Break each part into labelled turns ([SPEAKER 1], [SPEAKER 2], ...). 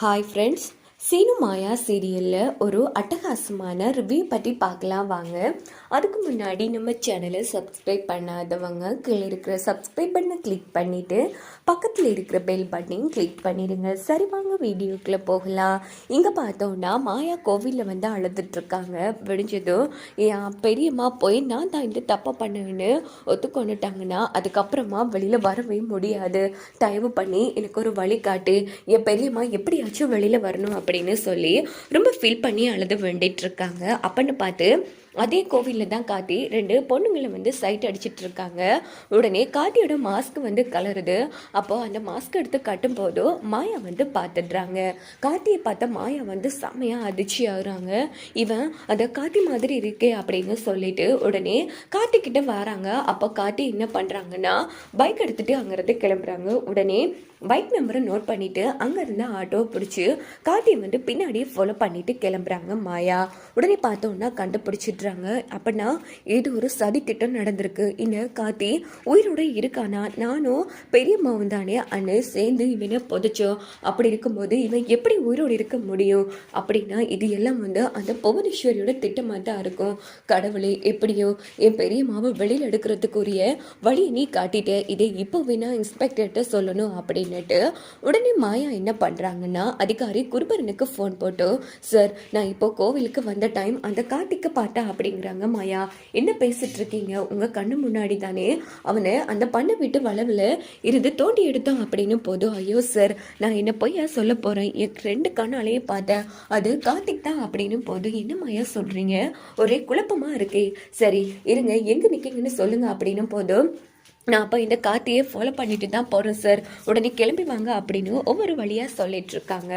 [SPEAKER 1] Hi friends, Seenu மாயா சீரியலில் ஒரு அட்டகாசமான ரிவ்யூ பற்றி பார்க்கலாம் வாங்க. அதுக்கு முன்னாடி நம்ம சேனலை சப்ஸ்கிரைப் பண்ணாதவங்க கீழே இருக்கிற சப்ஸ்கிரைப் பண்ண கிளிக் பண்ணிவிட்டு பக்கத்தில் இருக்கிற பெல் பட்டனையும் கிளிக் பண்ணிடுங்க. சரி வாங்க வீடியோக்குள்ளே போகலாம். இங்கே பார்த்தோன்னா மாயா கோவிலில் வந்து அழுதுட்ருக்காங்க விடிஞ்சதும் என் பெரியம்மா போய் நான் தான் இந்த தப்பை பண்ணுவேன்னு ஒத்துக்கொண்டுட்டாங்கன்னா அதுக்கப்புறமா வெளியில் வரவே முடியாது. தயவு பண்ணி எனக்கு ஒரு வழி காட்டு என் பெரியம்மா எப்படியாச்சும் வெளியில் வரணும் அப்படின்னு சொல்லி ரொம்ப ஃபீல் பண்ணி அழுது வேண்டிட்டு இருக்காங்க. பார்த்து அதே கோவிலில் தான் காத்தி ரெண்டு பொண்ணுங்களை வந்து சைட் அடிச்சிட்டு இருக்காங்க உடனே காத்தியோட மாஸ்க் வந்து கலருது. அப்போ அந்த மாஸ்க் எடுத்து கட்டும் போதும் மாயா வந்து பார்த்துடுறாங்க. காத்தியை பார்த்தா மாயா வந்து செமையாக அதிர்ச்சி ஆகுறாங்க. இவன் அதை காத்தி மாதிரி இருக்கே அப்படின்னு சொல்லிட்டு உடனே காத்திக்கிட்ட வராங்க. அப்போ காத்தி என்ன பண்ணுறாங்கன்னா பைக் எடுத்துகிட்டு அங்கேருந்து கிளம்புறாங்க. உடனே பைக் நம்பரை நோட் பண்ணிவிட்டு அங்கேருந்து ஆட்டோ பிடிச்சி காத்தியை வந்து பின்னாடியே ஃபாலோ பண்ணிட்டு கிளம்புறாங்க மாயா. உடனே பார்த்தோன்னா கண்டுபிடிச்சிடுறாங்க அப்படின்னா ஏதோ ஒரு சதி திட்டம் நடந்திருக்கு. இந்த காத்தி உயிரோட இருக்கானா? நானும் பெரியம்மாவும் தானே. அண்ணன் சேர்ந்து இவனை புதைச்சோம் அப்படி இருக்கும்போது இவன் எப்படி உயிரோடு இருக்க முடியும்? அப்படின்னா இது எல்லாம் வந்து அந்த புவனேஸ்வரியோட திட்டமாக தான் இருக்கும். கடவுளே எப்படியோ என் பெரியம்மாவை வெளியில் எடுக்கிறதுக்குரிய வழியை நீ காட்டிட்ட. இதை இப்போ வேணா இன்ஸ்பெக்டர்கிட்ட சொல்லணும் அப்படின்னுட்டு உடனே மாயா என்ன பண்ணுறாங்கன்னா அதிகாரி குருபரனுக்கு ஃபோன் போட்டு சார் நான் இப்போ கோவிலுக்கு வந்த டைம் அந்த காட்டிக்கு பார்த்தா அப்படிங்கிறாங்க மாயா. என்ன பேசிட்டு இருக்கீங்க உங்கள் கண்ணு முன்னாடி தானே அவனை அந்த பண்ணை விட்டு வளவில் இருந்து தோண்டி எடுத்தான் அப்படின்னு போதும். ஐயோ சார் நான் என்ன பொய்யா சொல்ல போகிறேன் என் ரெண்டு கண்ணாலேயே பார்த்தேன். அது கார்த்திக் தான் அப்படின்னு போதும். என்ன மாயா சொல்கிறீங்க ஒரே குழப்பமாக இருக்கே. சரி இருங்க. எங்கே நிற்கீங்கன்னு சொல்லுங்க அப்படின்னு போதும். நான் அப்போ இந்த காத்தியை ஃபாலோ பண்ணிட்டு தான் போகிறேன் சார் உடனே கிளம்பி வாங்க அப்படின்னு ஒவ்வொரு வழியாக சொல்லிட்டு இருக்காங்க.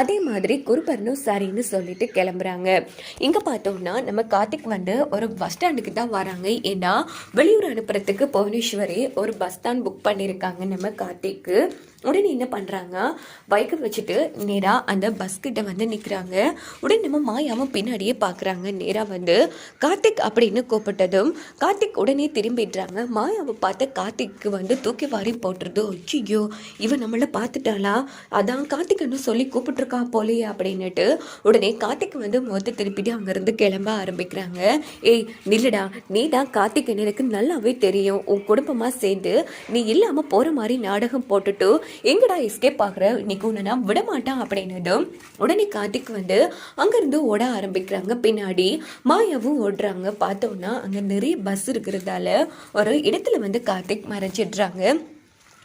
[SPEAKER 1] அதே மாதிரி குருபரனும் சரின்னு சொல்லிட்டு கிளம்புறாங்க. இங்கே பார்த்தோம்னா நம்ம கார்த்திக் வந்து ஒரு பஸ் ஸ்டாண்டுக்கு தான் வராங்க. ஏன்னா வெளியூர் அனுப்புறதுக்கு புவனேஸ்வரி ஒரு பஸ் ஸ்டாண்ட் புக் பண்ணியிருக்காங்க நம்ம கார்த்திக்கு. உடனே என்ன பண்ணுறாங்க பைக்கை வச்சுட்டு நேராக அந்த பஸ்கிட்ட வந்து நிற்கிறாங்க உடனே நம்ம மாயாமல் பின்னாடியே பார்க்குறாங்க நேராக வந்து கார்த்திக் அப்படின்னு கூப்பிட்டதும் கார்த்திக் உடனே திரும்பிடுறாங்க. மாயாவை பார்த்து கார்த்திக்கு வந்து தூக்கி வாரி போட்டுருது. ஐயோ இவன் நம்மளை பார்த்துட்டாளா? அதான் கார்த்திக்னு சொல்லி கூப்பிட்டுருக்கா போலையே அப்படின்னுட்டு உடனே கார்த்திக் வந்து முகத்தை திருப்பிட்டு அங்கேருந்து கிளம்ப ஆரம்பிக்கிறாங்க. ஏய் நில்லுடா. நீ தான் கார்த்திக் எனக்கு நல்லாவே தெரியும். உன் குடும்பமாக சேர்ந்து நீ இல்லாமல் போகிற மாதிரி நாடகம் போட்டுட்டு எங்கடா எஸ்கேப் ஆகுற? இன்னைக்கு உன்னை நான் விட மாட்டான் அப்படின்னதும் உடனே கார்த்திக் வந்து அங்கேருந்து ஓட ஆரம்பிக்கிறாங்க. பின்னாடி மாயாவும் ஓடுறாங்க. பார்த்தோன்னா அங்கே நிறைய பஸ் இருக்கிறதால ஒரு இடத்துல வந்து கார்த்திக் மறைச்சிடுறாங்க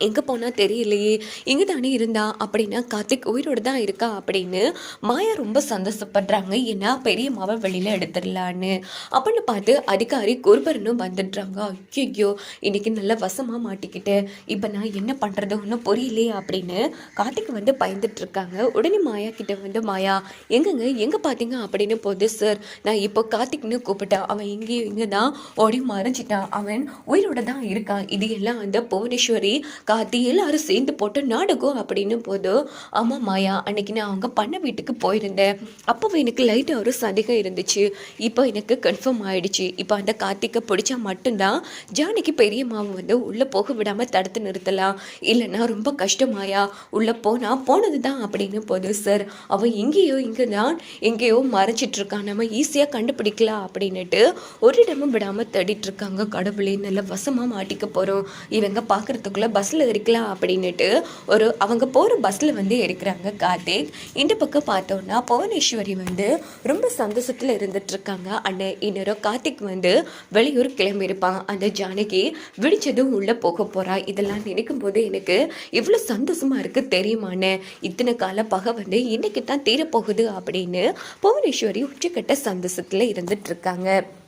[SPEAKER 1] எங்கே போனால் தெரியலையே இங்கே தானே இருந்தா அப்படின்னா கார்த்திக் உயிரோடு தான் இருக்கா அப்படின்னு மாயா ரொம்ப சந்தோஷப்படுறாங்க. ஏன்னா பெரிய மாவை வெளியில் எடுத்துடலான்னு. அப்படின்னு பார்த்து அதிகாரி குருபரனும் வந்துடுறாங்க. ஐயோ இன்னைக்கு நல்லா வசமாக மாட்டிக்கிட்டேன் இப்போ நான் என்ன பண்ணுறது ஒன்றும் புரியலையே அப்படின்னு கார்த்திக் வந்து பயந்துட்டு இருக்காங்க. உடனே மாயா கிட்ட வந்து மாயா எங்கங்க? எங்கே பார்த்தீங்க அப்படின்னு போது சார் நான் இப்போ கார்த்திக்னு கூப்பிட்டேன் அவன் இங்கேயும் இங்கே தான் ஓடி மறைஞ்சிட்டான். அவன் உயிரோட தான் இருக்கான். இது எல்லாம் வந்து புவனேஸ்வரி கார்த்தி எல்லாரும் சேர்ந்து போட்டு நாடகம் அப்படின்னு போது ஆமாம் மாயா அன்னைக்கு நான் அவங்க பண்ண வீட்டுக்கு போயிருந்தேன். அப்போ எனக்கு லைட்டாக ஒரு சந்தேகம் இருந்துச்சு. இப்போ எனக்கு கன்ஃபார்ம் ஆயிடுச்சு. இப்போ அந்த கார்த்திகை பிடிச்சா மட்டும்தான் ஜானகி பெரிய மாவு வந்து உள்ளே போக விடாமல் தடுத்து நிறுத்தலாம். இல்லைன்னா ரொம்ப கஷ்டமாயா உள்ளே போனால் போனது தான் அப்படின்னு போதும் சார் அவன் எங்கேயோ இங்கே தான் எங்கேயோ மறைச்சிட்டு இருக்கான் நம்ம ஈஸியாக கண்டுபிடிக்கலாம் அப்படின்னுட்டு ஒரு இடமும் விடாமல் தேடிட்டு இருக்காங்க கடவுளே. நல்ல வசமாக மாட்டிக்க போகிறோம் இவங்க பார்க்குறதுக்குள்ளே பஸ்ஸில் இருக்கலாம் அப்படின்னுட்டு ஒரு அவங்க போகிற பஸ்ஸில் வந்து இருக்கிறாங்க கார்த்திக். இந்த பக்கம் பார்த்தோன்னா புவனேஸ்வரி வந்து ரொம்ப சந்தோஷத்தில் இருந்துட்டுருக்காங்க அண்ணன் இன்னொரு கார்த்திக் வந்து வெளியூர் கிளம்பியிருப்பான். அந்த ஜானகி விழிச்சதும் உள்ளே போக போகிறா இதெல்லாம் நினைக்கும் போது எனக்கு இவ்வளோ சந்தோஷமாக இருக்குது தெரியுமாண்ணே இத்தனை கால பகை வந்து இன்னைக்கு தான் தீரப்போகுது அப்படின்னு புவனேஸ்வரி உச்சக்கட்ட சந்தோஷத்தில் இருந்துட்டுருக்காங்க இருக்காங்க.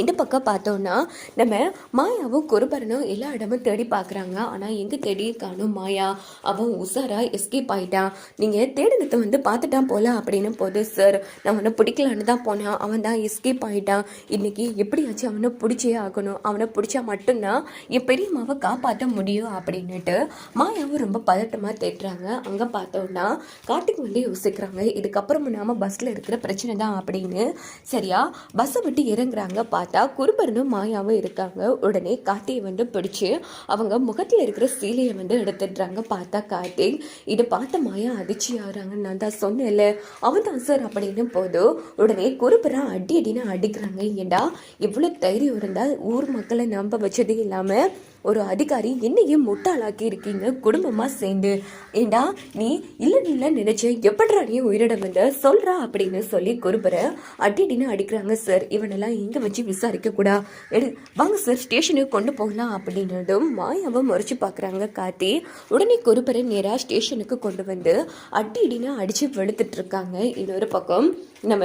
[SPEAKER 1] இந்த பக்கம் பார்த்தோன்னா நம்ம மாயாவும் குருபரனும் எல்லா இடமும் தேடி பார்க்குறாங்க. ஆனால் எங்கே தேடி காணும் மாயா அவன் உஷாரா எஸ்கேப் ஆகிட்டான் நீங்கள் தேடினத்தை வந்து பார்த்துட்டான் போல அப்படின்னு போது சார் நான் அவனை பிடிக்கலான்னு தான் போனேன். அவன் தான் எஸ்கேப் ஆயிட்டான். இன்னைக்கு எப்படியாச்சும் அவனை பிடிச்சே ஆகணும். அவனை பிடிச்சா மட்டும்தான் என் பெரியம்மாவை காப்பாற்ற முடியும் அப்படின்னுட்டு மாயாவும் ரொம்ப பதட்டமாக தேட்டுறாங்க அங்கே பார்த்தோன்னா கார்த்திக் வந்து யோசிக்கிறாங்க. இதுக்கப்புறம் நாம பஸ்ஸில் இருக்கிற பிரச்சனை தான் அப்படின்னு. சரியா? பஸ்ஸை விட்டு இறங்குறாங்க பார்த்து பார்த்தா குருபரனும் மாயாவும் இருக்காங்க. உடனே கார்த்தியை வந்து பிடிச்சி அவங்க முகத்தில் இருக்கிற சீலையை வந்து எடுத்துடுறாங்க. பார்த்தா கார்த்திக் இதை பார்த்த மாயா அதிர்ச்சி ஆகுறாங்க நான் தான் சொன்னேன்ல. அவன் தான் சார் அப்படின்னு போதும் உடனே குருபரன் அடி அடின்னு அடிக்கிறாங்க. ஏண்டா இவ்வளோ தைரியம் இருந்தால் ஊர் மக்களை நம்ப வச்சதே இல்லாமல் ஒரு அதிகாரி என்னையும் முட்டாளாக்கி இருக்கீங்க குடும்பமாக சேர்ந்து. ஏண்டா நீ இல்லைன்னு இல்லை நினைச்ச எப்படிடா நீ உயிரிட வந்த? சொல்றா அப்படின்னு சொல்லி குருபரை அடிடின்னு அடிக்கிறாங்க சார் இவனெல்லாம் இங்கே வச்சு விசாரிக்க கூடா? எடு வாங்க சார் ஸ்டேஷனுக்கு கொண்டு போகலாம் அப்படின்னதும் மாயாவை முறைச்சு பார்க்குறாங்க காத்தி உடனே குருபரை நேராக ஸ்டேஷனுக்கு கொண்டு வந்து அடி அடின்னு அடித்து வெளுத்துட்டு இருக்காங்க இன்னொரு பக்கம். நம்ம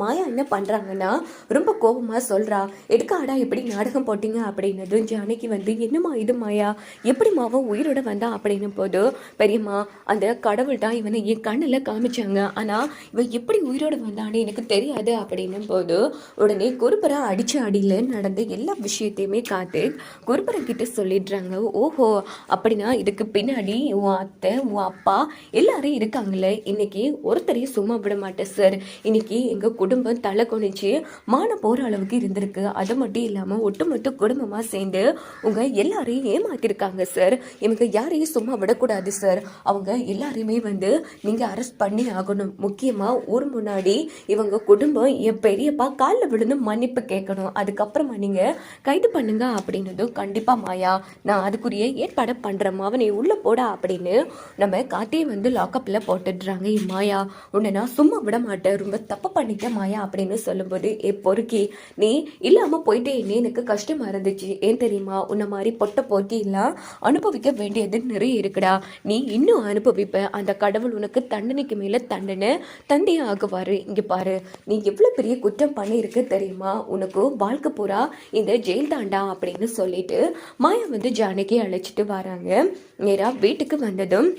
[SPEAKER 1] மாயா என்ன பண்ணுறாங்கன்னா ரொம்ப கோபமாக சொல்கிறா எடுக்காடா எப்படி நாடகம் போட்டீங்க? அப்படின்னதும் ஜானகி வந்து என்னம்மா இது மாயா? எப்படிமாவோ உயிரோட வந்தா? அப்படின்னு போது பெரியம்மா அந்த கடவுள் தான் இவனை என் கண்ணில் காமிச்சாங்க. ஆனால் இவன் எப்படி உயிரோட வந்தான்னு எனக்கு தெரியாது. அப்படின்னும் போது உடனே குருபரை அடிச்சு அடியில் நடந்த எல்லா விஷயத்தையுமே காத்து குருபரை கிட்ட சொல்லிடுறாங்க ஓஹோ அப்படின்னா இதுக்கு பின்னாடி உன் அத்தை உன் அப்பா எல்லாரும் இருக்காங்களே இன்னைக்கு ஒருத்தரையும் சும்மா விட மாட்டேன் சார். இன்னைக்கு எங்கள் குடும்பம் தலை குனிச்சு மான போகிற அளவுக்கு இருந்திருக்கு. அது மட்டும் இல்லாமல் ஒட்டுமொத்த குடும்பமாக சேர்ந்து உங்கள் எல்லாரையும் ஏமாத்திருக்காங்க சார் இவங்க யாரையும் சும்மா விடக்கூடாது சார் அவங்க எல்லாரையுமே வந்து நீங்கள் அரெஸ்ட் பண்ணி ஆகணும். முக்கியமாக ஊர் முன்னாடி இவங்க குடும்பம் என் பெரியப்பா காலில் விழுந்து மன்னிப்பு கேட்கணும். அதுக்கப்புறமா நீங்கள் கைது பண்ணுங்க அப்படின்னதும் கண்டிப்பாக மாயா நான் அதுக்குரிய ஏற்பாடு பண்ணுறேன் அவனை உள்ளே போட அப்படின்னு நம்ம காட்டையை வந்து லாக்கப்பில் போட்டுடுறாங்க மாயா. உன்னை நான் சும்மா விட மாட்டேன். ரொம்ப தப்பு பண்ணி மாயா அப்படின்னு சொல்லும்போது ஏ பொறுக்கி நீ இல்லாமல் போயிட்டேன்னு எனக்கு கஷ்டமாக இருந்துச்சு. ஏன் தெரியுமா? உன்னை மாதிரி பொட்ட பொறுக்கெல்லாம் அனுபவிக்க வேண்டியது நிறைய இருக்குடா. நீ இன்னும் அனுபவிப்ப. அந்த கடவுள் உனக்கு தண்டனைக்கு மேலே தண்டனை தந்தையே ஆகுவாரு இங்கே பாரு நீ எவ்வளோ பெரிய குற்றம் பண்ணியிருக்க தெரியுமா? உனக்கு வாழ்க்கை பூரா இந்த ஜெயில் தாண்டா அப்படின்னு சொல்லிட்டு மாயா வந்து ஜானகி அழைச்சிட்டு வராங்க. நேராக வீட்டுக்கு வந்ததும்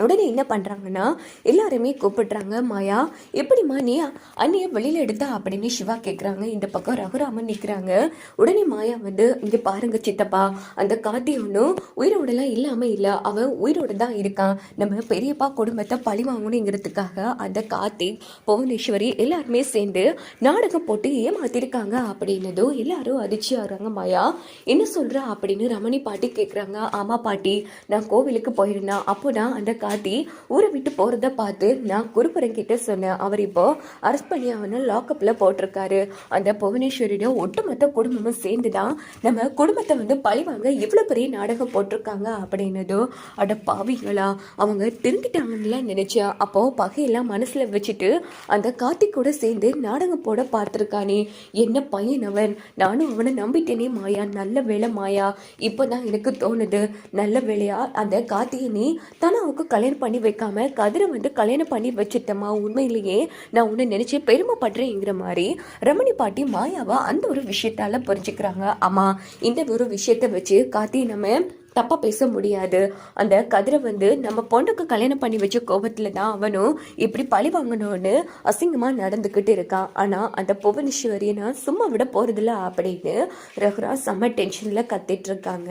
[SPEAKER 1] உடனே என்ன பண்ணுறாங்கன்னா எல்லாருமே கூப்பிடுறாங்க மாயா எப்படிம்மா நீ அண்ணியை வெளியில் எடுத்தா? அப்படின்னு சிவா கேட்குறாங்க இந்த பக்கம் ரகுராமன் நிற்கிறாங்க உடனே மாயா வந்து இங்கே பாருங்க சித்தப்பா அந்த காத்தி ஒன்றும் உயிரோடலாம் இல்லாமல் இல்லை. அவன் உயிரோடு தான் இருக்கான். நம்ம பெரியப்பா குடும்பத்தை பழி வாங்கணுங்கிறதுக்காக அந்த கார்த்தி புவனேஸ்வரி எல்லாருமே சேர்ந்து நாடகம் போட்டு ஏமாத்திருக்காங்க. அப்படின்னதும் எல்லாரும் அதிர்ச்சி ஆகுறாங்க. மாயா என்ன சொல்கிறா அப்படின்னு ரமணி பாட்டி கேட்குறாங்க ஆமா பாட்டி நான் கோவிலுக்கு போயிருந்தேன். அப்போ நான் அந்த காட்டி ஊரை விட்டு போகிறத பார்த்து நான் குருபுரங்கிட்ட சொன்னேன். அவர் இப்போ அரெஸ்ட் பண்ணி அவனை லாக்கப்பில் போட்டிருக்காரு. அந்த புவனேஸ்வரியோட ஒட்டுமொத்த குடும்பமும் சேர்ந்து தான் நம்ம குடும்பத்தை வந்து பழிவாங்க இவ்வளோ பெரிய நாடகம் போட்டிருக்காங்க அப்படின்னதோ அட பாவிகளா அவங்க திருந்திட்டாங்கன்னு நினைச்சேன் அப்போ பகையெல்லாம் மனசில் வச்சுட்டு அந்த கார்த்திக் கூட சேர்ந்து நாடகம் போட பார்த்துருக்கானே. என்ன பையன் அவன்? நானும் அவனை நம்பிட்டேனே மாயா நல்ல வேலை மாயா. இப்போ தான் எனக்கு தோணுது நல்ல வேலையா அந்த கார்த்திகை நீ தனாவுக்கு கல்யாணம் பண்ணி வைக்காம கதிரை வந்து கல்யாணம் பண்ணி வச்சிட்டமா உண்மையிலேயே நான் உன்னை நினச்சி பெருமைப்படுறேங்கிற மாதிரி ரமணி பாட்டி மாயாவா அந்த ஒரு விஷயத்தால புரிஞ்சுக்கிறாங்க. ஆமா இந்த ஒரு விஷயத்தை வச்சு காத்தி நம்ம தப்பாக பேச முடியாது. அந்த கதிரை வந்து நம்ம பொண்ணுக்கு கல்யாணம் பண்ணி வச்ச கோபத்தில் தான் அவனும் இப்படி பழி வாங்கணும்னு அசிங்கமாக நடந்துக்கிட்டு இருக்கான் ஆனால் அந்த புவனேஸ்வரியை நான் சும்மா விட போகிறதில்ல அப்படின்னு ரகுரா செம்ம டென்ஷனில் கத்திட்டு இருக்காங்க.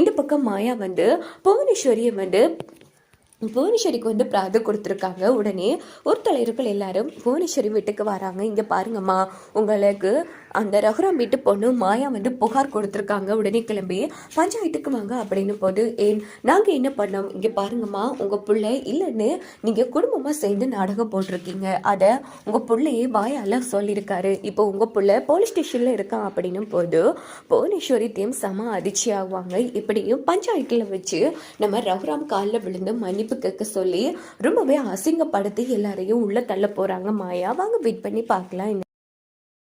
[SPEAKER 1] இந்த பக்கம் மாயா வந்து புவனேஸ்வரியை வந்து புவனேஸ்வரிக்கு வந்து பிராது கொடுத்துருக்காங்க. உடனே ஒரு தலைவர்கள் எல்லாரும் புவனேஸ்வரி வீட்டுக்கு வராங்க. இங்கே பாருங்கம்மா உங்களுக்கு அந்த ரகுராம் வீட்டு பொண்ணு மாயா வந்து புகார் கொடுத்துருக்காங்க. உடனே கிளம்பி பஞ்சாயத்துக்கு வாங்க அப்படின்னு போது ஏன் நாங்கள் என்ன பண்ணோம்? இங்கே பாருங்கம்மா உங்கள் பிள்ளை இல்லைன்னு நீங்கள் குடும்பமாக சேர்ந்து நாடகம் போட்டிருக்கீங்க. அதை உங்கள் பிள்ளையே வாயால் சொல்லியிருக்காரு. இப்போ உங்கள் பிள்ளை போலீஸ் ஸ்டேஷனில் இருக்கான் அப்படின்னும் போது புவனேஸ்வரித்தையும் செம அதிர்ச்சி ஆகுவாங்க இப்படியும் பஞ்சாயத்தில் வச்சு நம்ம ரகுராம் காலில் விழுந்து மன்னிப்பு கேட்க சொல்லி ரொம்பவே அசிங்கப்படுத்தி எல்லாரையும் உள்ள தள்ள போகிறாங்க மாயா வாங்க வெயிட் பண்ணி பார்க்கலாம்.